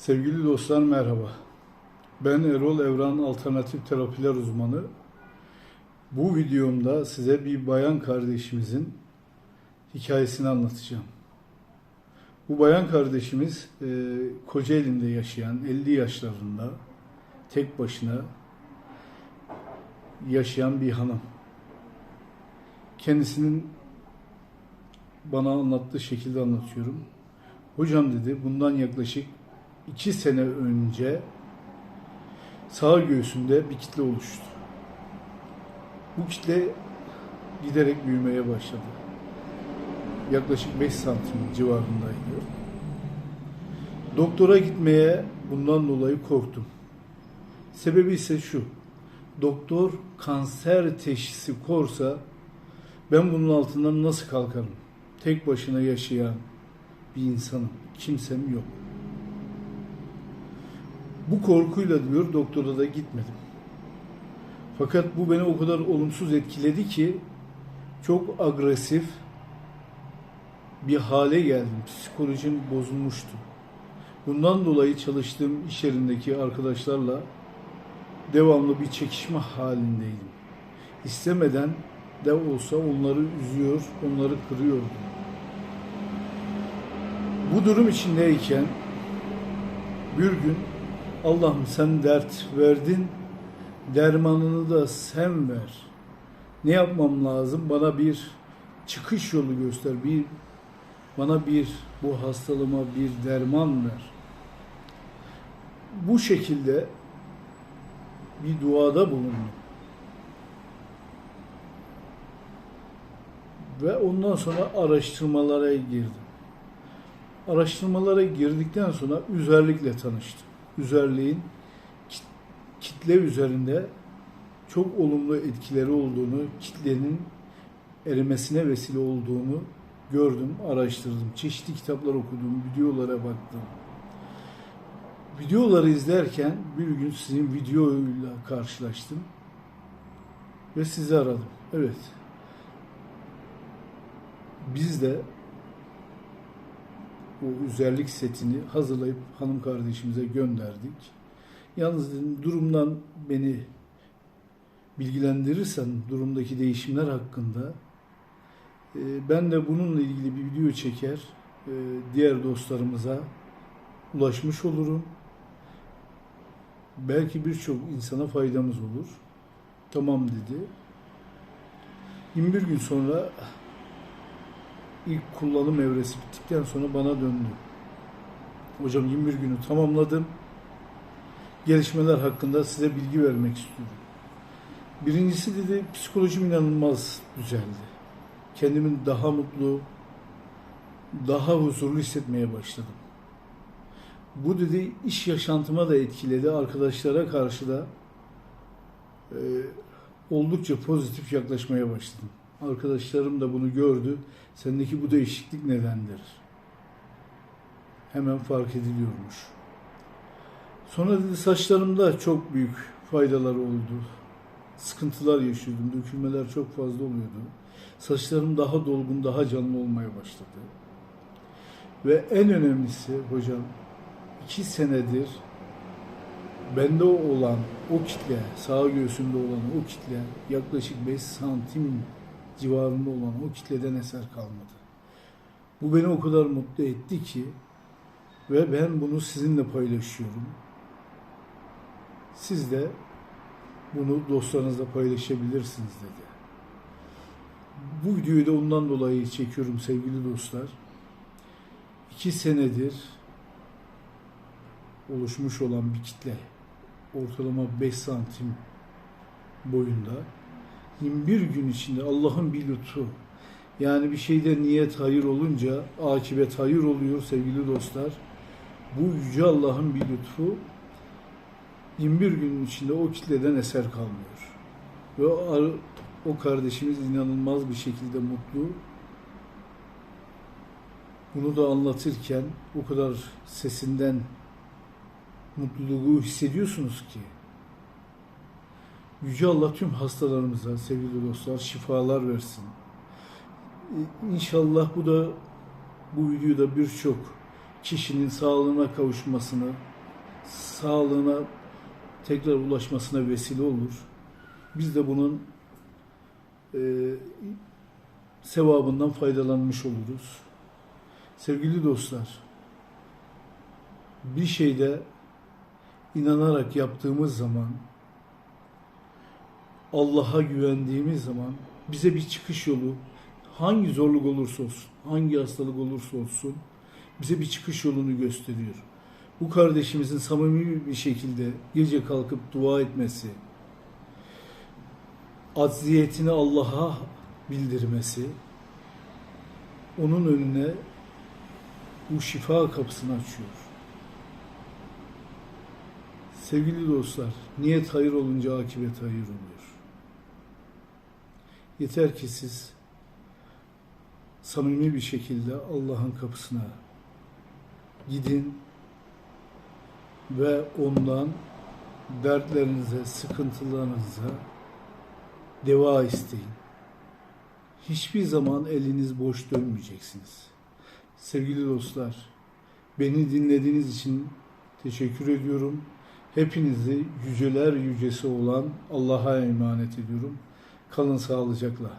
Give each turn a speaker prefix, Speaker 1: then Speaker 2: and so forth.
Speaker 1: Sevgili dostlar merhaba. Ben Erol Evran Alternatif Terapiler uzmanı. Bu videomda size bir bayan kardeşimizin hikayesini anlatacağım. Bu bayan kardeşimiz e, Kocaeli'nde yaşayan 50 yaşlarında tek başına yaşayan bir hanım. Kendisinin bana anlattığı şekilde anlatıyorum. Hocam dedi bundan yaklaşık iki sene önce sağ göğsünde bir kitle oluştu. Bu kitle giderek büyümeye başladı. Yaklaşık 5 santim civarındaydı. Doktora gitmeye bundan dolayı korktum. Sebebi ise şu. Doktor kanser teşhisi korsa ben bunun altından nasıl kalkarım? Tek başına yaşayan bir insanım. Kimsem yok. Bu korkuyla diyor doktora da gitmedim. Fakat bu beni o kadar olumsuz etkiledi ki çok agresif bir hale geldim. Psikolojim bozulmuştu. Bundan dolayı çalıştığım iş yerindeki arkadaşlarla devamlı bir çekişme halindeydim. İstemeden de olsa onları üzüyor, onları kırıyordum. Bu durum içindeyken bir gün Allah'ım sen dert verdin, dermanını da sen ver. Ne yapmam lazım? Bana bir çıkış yolu göster. Bir bana bir bu hastalığıma bir derman ver. Bu şekilde bir duada bulundum. Ve ondan sonra araştırmalara girdim. Araştırmalara girdikten sonra üzerlikle tanıştım. Üzerliğin kit- kitle üzerinde çok olumlu etkileri olduğunu, kitlenin erimesine vesile olduğunu gördüm, araştırdım. Çeşitli kitaplar okudum, videolara baktım. Videoları izlerken bir gün sizin videoyla karşılaştım ve sizi aradım. Evet. Biz de o üzerlik setini hazırlayıp hanım kardeşimize gönderdik. Yalnız durumdan beni bilgilendirirsen durumdaki değişimler hakkında e, ben de bununla ilgili bir video çeker e, diğer dostlarımıza ulaşmış olurum. Belki birçok insana faydamız olur. Tamam dedi. 21 gün sonra ilk kullanım evresi bittikten sonra bana döndü. Hocam 21 günü tamamladım. Gelişmeler hakkında size bilgi vermek istiyorum. Birincisi dedi psikolojim inanılmaz düzeldi. Kendimi daha mutlu, daha huzurlu hissetmeye başladım. Bu dedi iş yaşantıma da etkiledi. Arkadaşlara karşı da e, oldukça pozitif yaklaşmaya başladım. Arkadaşlarım da bunu gördü. Sendeki bu değişiklik nedendir? Hemen fark ediliyormuş. Sonra dedi saçlarımda çok büyük faydalar oldu. Sıkıntılar yaşıyordum. Dökülmeler çok fazla oluyordu. Saçlarım daha dolgun, daha canlı olmaya başladı. Ve en önemlisi hocam iki senedir bende olan o kitle, sağ göğsümde olan o kitle yaklaşık 5 santim civarında olan o kitleden eser kalmadı. Bu beni o kadar mutlu etti ki ve ben bunu sizinle paylaşıyorum. Siz de bunu dostlarınızla paylaşabilirsiniz dedi. Bu videoyu da ondan dolayı çekiyorum sevgili dostlar. İki senedir oluşmuş olan bir kitle ortalama 5 santim boyunda 21 gün içinde Allah'ın bir lütfu yani bir şeyde niyet hayır olunca akibet hayır oluyor sevgili dostlar. Bu yüce Allah'ın bir lütfu 21 gün içinde o kitleden eser kalmıyor. Ve o kardeşimiz inanılmaz bir şekilde mutlu. Bunu da anlatırken o kadar sesinden mutluluğu hissediyorsunuz ki. Yüce Allah tüm hastalarımıza sevgili dostlar şifalar versin. İnşallah bu da bu videoda birçok kişinin sağlığına kavuşmasını sağlığına tekrar ulaşmasına vesile olur. Biz de bunun e, sevabından faydalanmış oluruz. Sevgili dostlar, bir şeyde inanarak yaptığımız zaman, Allah'a güvendiğimiz zaman bize bir çıkış yolu, hangi zorluk olursa olsun, hangi hastalık olursa olsun bize bir çıkış yolunu gösteriyor. Bu kardeşimizin samimi bir şekilde gece kalkıp dua etmesi, acziyetini Allah'a bildirmesi, onun önüne bu şifa kapısını açıyor. Sevgili dostlar, niyet hayır olunca akibet hayır oluyor. Yeter ki siz samimi bir şekilde Allah'ın kapısına gidin ve ondan dertlerinize, sıkıntılarınıza deva isteyin. Hiçbir zaman eliniz boş dönmeyeceksiniz. Sevgili dostlar, beni dinlediğiniz için teşekkür ediyorum. Hepinizi yüceler yücesi olan Allah'a emanet ediyorum. Kalın sağlıcakla.